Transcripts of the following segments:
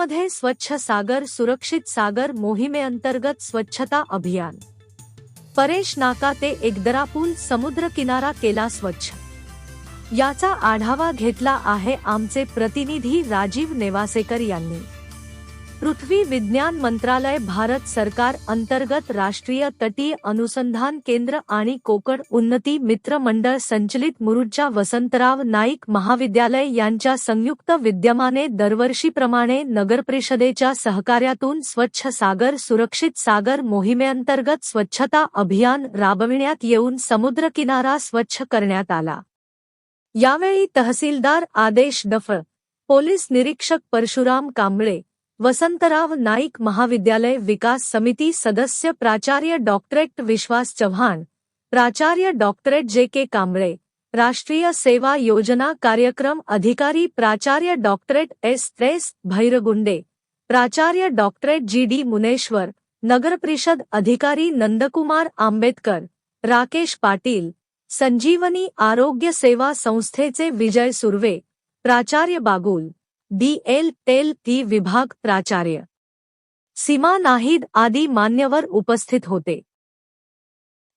चिपळूणमध्ये स्वच्छ सागर सुरक्षित सागर मोहिमेअंतर्गत स्वच्छता अभियान. परेश नाका ते एकदरा पूल समुद्र किनारा केला स्वच्छ. याचा आढावा घेतला आहे आमचे प्रतिनिधी राजीव नेवासेकर यांनी. पृथ्वी विज्ञान मंत्रालय भारत सरकार अंतर्गत राष्ट्रीय तटीय अनुसंधान केंद्र आणि कोकण उन्नती मित्र मंडळ संचलित मुरुज्जा वसंतराव नाईक महाविद्यालय यांच्या संयुक्त विद्यमाने दरवर्षीप्रमाणे नगरपरिषदेच्या सहकार्यातून स्वच्छ सागर सुरक्षित सागर मोहिमेअंतर्गत स्वच्छता अभियान राबविण्यात येऊन समुद्रकिनारा स्वच्छ करण्यात आला. यावेळी तहसीलदार आदेश डफ पोलीस निरीक्षक परशुराम कांबळे वसंतराव नाईक महाविद्यालय विकास समिती सदस्य प्राचार्य डॉक्टरेट विश्वास चव्हाण प्राचार्य डॉक्टरेट जे के कांबळे राष्ट्रीय सेवा योजना कार्यक्रम अधिकारी प्राचार्य डॉक्टरेट एस एस भैरगुंडे प्राचार्य डॉक्टरेट जी डी मुनेश्वर नगर परिषद अधिकारी नंदकुमार आंबेडकर राकेश पाटील संजीवनी आरोग्य सेवा संस्थेचे विजय सुर्वे प्राचार्य बागुल. डी एल टेल टी विभाग प्राचार्य। सीमा नाहीद आदि मान्यवर उपस्थित होते।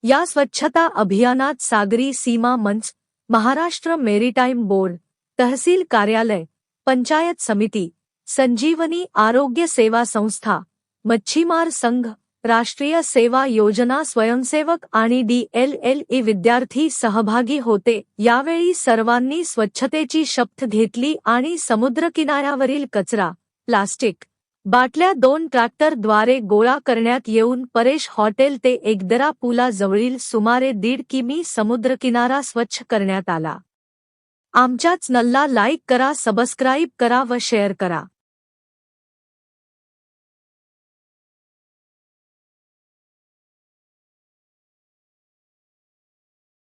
या स्वच्छता अभियानात सागरी सीमा मंच, महाराष्ट्र मेरीटाईम बोर्ड, तहसील कार्यालय, पंचायत समिति, संजीवनी आरोग्य सेवा संस्था, मच्छीमार संघ राष्ट्रीय सेवा योजना स्वयंसेवक आणि डीएलएलई विद्यार्थी सहभागी होते. यावेळी सर्वांनी स्वच्छतेची शपथ घेतली आणि समुद्रकिनाऱ्यावरील कचरा प्लास्टिक बाटल्या दोन ट्रॅक्टरद्वारे गोळा करण्यात येऊन परेश हॉटेल ते एकदरा पुलाजवळील सुमारे दीड किमी समुद्रकिनारा स्वच्छ करण्यात आला. आमच्याच नल्ला लाईक करा सबस्क्राईब करा व शेअर करा.